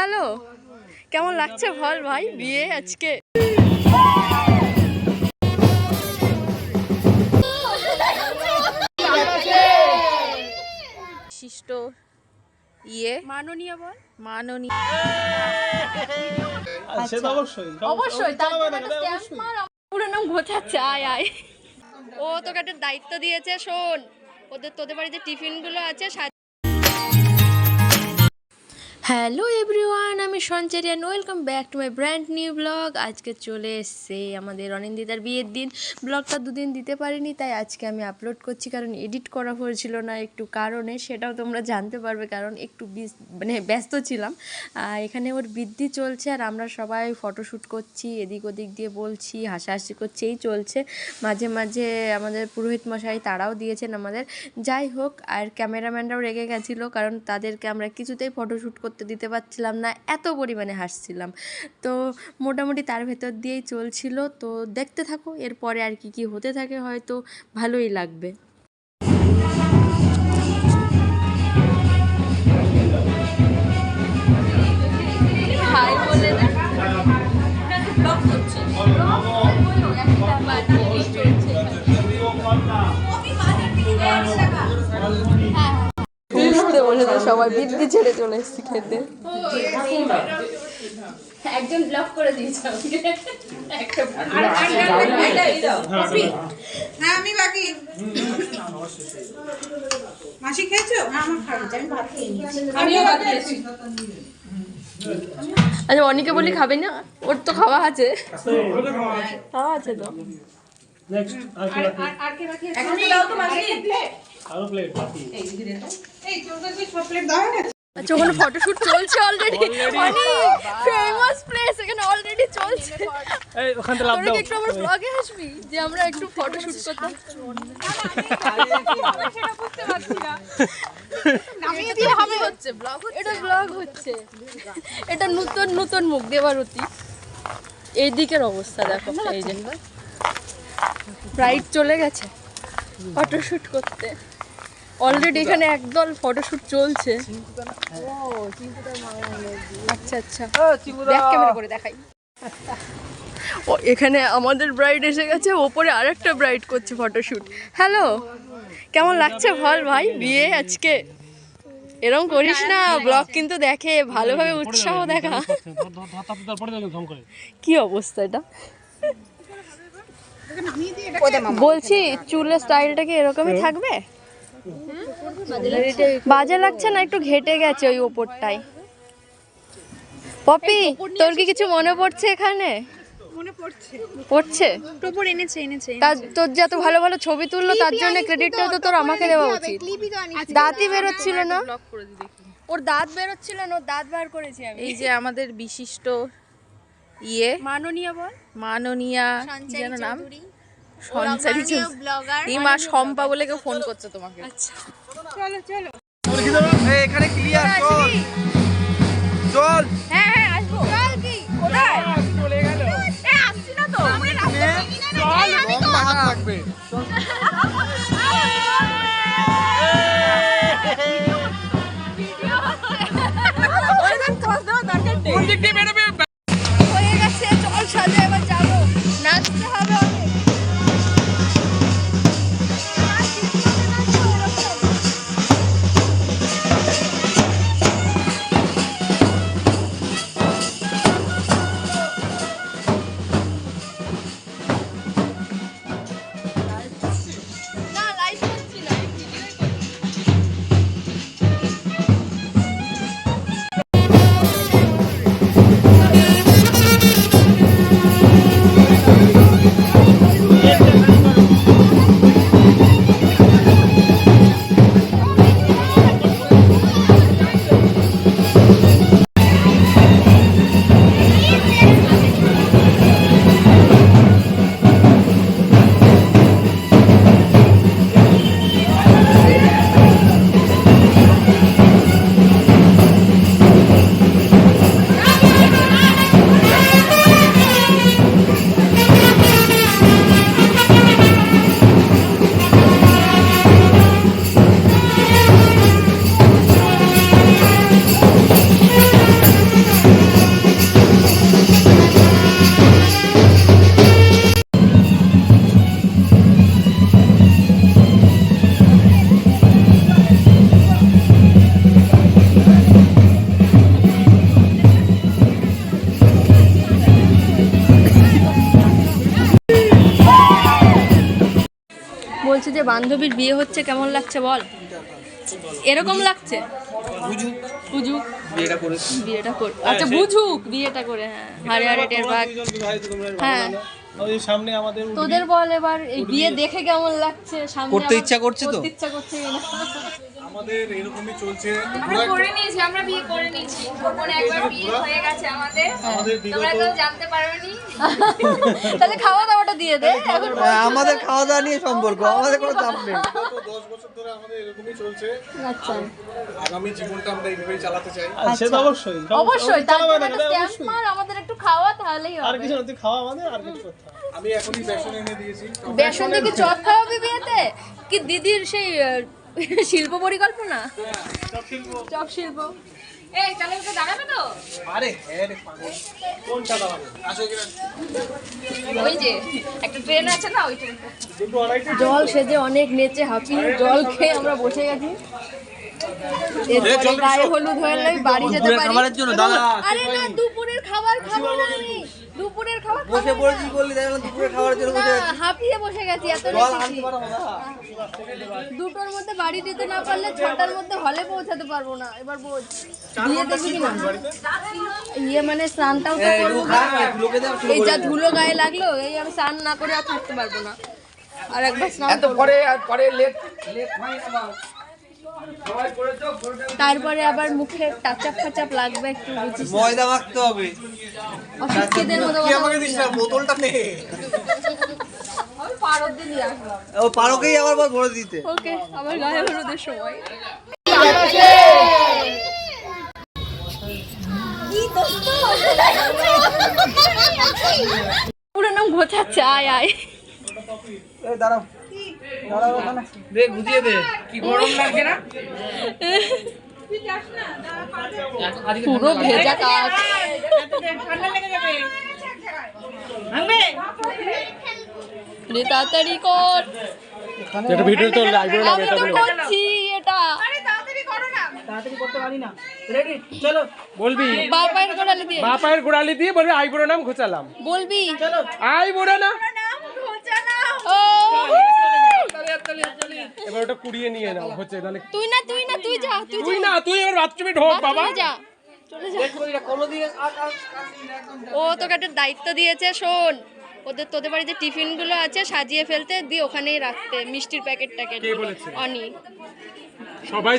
Hello কেমন লাগছে বল ভাই বিয়ে আজকে? বিশিষ্ট ইয়ে। মাননীয় বল। মাননীয়। অবশ্যই অবশ্যই একটা stamp মার, আমার পুরো নাম ঘোচাচ্ছে আয় আয়। ও তোকে একটা দায়িত্ব দিয়েছে শোন। ওদের তোদের বাড়িতে টিফিনগুলো আছে হ্যালো এভরিওয়ান, আমি Sanchari and welcome back to my brand new blog. আজকে চলে এসছে আমাদের অনিন্দিতার বিয়ের দিন। ব্লগটা দুদিন দিতে পারিনি, তাই আজকে আমি আপলোড করছি, কারণ এডিট করা হয়েছিল না একটু কারণে, সেটাও তোমরা জানতে পারবে, কারণ একটু মানে ব্যস্ত ছিলাম। এখানে ওর বৃদ্ধি চলছে, আর আমরা সবাই ফটোশ্যুট করছি, এদিক ওদিক দিয়ে বলছি, হাসাহাসি করছি, এই চলছে। মাঝে মাঝে আমাদের পুরোহিত মশাই তারাও দিয়েছেন আমাদের। যাই হোক, আর ক্যামেরাম্যানরাও রেগে গেছিল, কারণ তাদেরকে আমরা কিছুতেই ফটোশ্যুট করতে দিতে পারছিলাম না, এত পরিমাণে হাসছিলাম। তো মোটামুটি তার ভেতর দিয়েই চলছিল। তো দেখতে থাকো, এরপরে আর কি কি হতে থাকে হয়তো ভালোই লাগবে। সবাই বৃদ্ধি ছেড়ে চলে এসেছি খেতে। একজন ব্লক করে দিয়েছে হ্যাঁ আমি বাকি। মাসি খেয়েছো? হ্যাঁ আমার খাওয়া আমি ভাত আমিও বাদ দিয়েছি আচ্ছা অনেকে বলি খাবে না? ওর তো খাওয়া আছে। খাওয়া আছে তো। নেক্সট আর কি বাকি? এখন দাও তো মাসি। আরও প্লেট বাকি। এই তোর কাছে সব প্লেট দাও না আচ্ছা ওখানে ফটোশুট চলছে অলরেডি অনেক ফেমাস প্লেস এখানে অলরেডি চলছে। এই ওখান থেকে লাভ দাও। একটু আমার ব্লগে আসবি যে আমরা একটু ফটোশুট করতাম সেটা বুঝতে পারছি না। নামিয়ে দিয়ে হবে হচ্ছে ব্লগ এটা ব্লগ হচ্ছে। এটা নতুন নতুন মুখ দেবারতী এই দিকের অবস্থা দেখো এই যে। ব্রাইট চলে গেছে। ফটোশুট করতে। অলরেডি এখানে একদল ফটোশুট চলছে। আচ্ছা আচ্ছা। ব্যাক ক্যামেরা করে দেখাই। ও এখানে আমাদের ব্রাইড এসে গেছে ওপরে আরেকটা ব্রাইড করছে ফটোশুট হ্যালো কেমন লাগছে বল ভাই? বিয়ে আজকে? এরকম করিস না ব্লগ কিন্তু দেখে ভালোভাবে উৎসাহ দেখা। কি অবস্থা এটা? বলছি চুলের স্টাইলটা কি এরকমই থাকবে? বাজে লাগছে না একটু ঘেটে গেছে ওই ওপরটাই পপি তোর কি কিছু মনে পড়ছে এখানে? পড়ছে। পড়ছে? এনেছে এনেছে তার তোর যে এত ভালো ভালো ছবি তুললো তার জন্য ক্রেডিটটা তো তোর আমাকে দেওয়া উচিত। দাঁতই বেরোচ্ছিল না? ওর দাঁত বেরোচ্ছিল না ওর দাঁত বার করেছি আমি। এই যে আমাদের বিশিষ্ট ইয়ে? মাননীয় বল। মাননীয়া কি যেন নাম? সঞ্চারী এই মা শম্পা বলে কেউ ফোন করছে তোমাকে। আচ্ছা। চলো চলো। এখানে ক্লিয়ার চল। চল। হ্যাঁ হ্যাঁ আসব। চল কি? কোথায়? চলে গেল এ আসছি না তো। লম্বা হাত থাকবে। বলছি যে বান্ধবীর বিয়ে হচ্ছে কেমন লাগছে বল? এরকম লাগছে? বুঝুক। বুঝুক। বিয়েটা করেছি বিয়েটা করে আচ্ছা বুঝুক বিয়েটা করে হ্যাঁ। হারে হারে টের ভাগ। হ্যাঁ। সামনে আমাদের তোদের বল এবার এই বিয়ে দেখে কেমন লাগছে? সামনে করতে ইচ্ছা করছে তো? ইচ্ছা করছে আমাদের এরকমই চলছে। আমরা করে নিয়েছি আমরা বিয়ে করে নিয়েছি। গোপনে একবার বিয়ে হয়ে গেছে আমাদের। তোমরা কেউ জানতে পারোনি? তাহলে খাওয়া দাওয়াটা দিয়ে দে আমাদের খাওয়া দাওয়া নিয়ে সম্পর্ক আমাদের কোনো চাপ নেই। দশ বছর ধরে আমাদের এরকমই চলছে। আচ্ছা। আগামী জীবনটা আমরা এইভাবেই চালাতে চাই। সে তো অবশ্যই অবশ্যই। তার চালাবে জন্য একটা স্ট্যাম্প মার আমাদের একটু খাওয়া তাহলেই আর হবে। কিছু না তুই খাওয়া আমাদের আর কিছু করতে আমি এখনই বেসন এনে দিয়েছি। বেসন দিয়ে কি চপ খাওয়াবি বিয়েতে? কি দিদির সেই শিল্প পরিকল্পনা? চপ শিল্প। এই তাহলে ওকে দাঁড়াবে তো? আরে হ্যাঁ রে পাগল। কোনটা দাঁড়াবে? ওই যে একটা ট্রেন আছে না ওই ট্রেনটা জল সেজে অনেক নেচে হাঁপিয়ে জল খেয়ে আমরা বসে গেছি। গায়ে হলুদ হয়ে বাড়ি যেতে পারি। খাবারের জন্য দাদা। আরে না দুপুরের খাবার খাব না আমি। দুপুরের খাবার বসে। পড়েছি বললি তাই বলে দুপুরে খাওয়ার জন্য বসে আছি। হাঁপিয়ে বসে গেছি এত দুটোর মধ্যে বাড়ি দিতে না পারলে ছটার মধ্যে হলে পৌঁছাতে পারব না এবার বোঝ। বিয়ে দেখবি কি না? ইয়ে মানে স্নানটাও তো এই, করব এই যা ধুলো গায়ে লাগল এই আমি স্নান না করে আর থাকতে পারব না। আর একবার স্নান এত পরে আর পরে লেট লেট হয় না তারপরে আবার মুখে টাচাপ ফাচাপ লাগবে একটু বুঝিস। ময়দা মাখতে হবে। অশিক্ষিতের মতো কি আমাকে দিস না। বোতলটা নে। আমি পারদ দিয়ে নিয়ে আসব। ও পারোকেই আবার বল ভরে দিতে। ওকে আবার গায়ে হলুদের সময়। পুরো নাম ঘোচাচ্ছে আয়। আয় দাঁড়াও। দে গুজিয়ে দে কি গরম লাগছে না? পুরো ভেজা কাজ। রে তাড়াতাড়ি কর। এটা ভিডিও তো লাইব্রেরি আমি তো করছি এটা। বলবি? বাপায়ের গোড়ালি দিয়ে। বাপায়ের গোড়ালি দিয়ে বলবি আইবুড়ো নাম ঘোচালাম। বলবি? আইবুড়ো না? ও এবার ওটা কুড়িয়ে নিয়ে নাও হচ্ছে তাহলে তুই না তুই না তুই যা তুই তুই না তুই এবার বাথরুমে ঢোক বাবা। যা ও তোকে একটা দায়িত্ব দিয়েছে শোন। ওদের তোদের বাড়িতে টিফিনগুলো আছে সাজিয়ে ফেলতে দিয়ে ওখানেই রাখতে মিষ্টির প্যাকেট ট্যাকেট বলেছে? অনি সবাই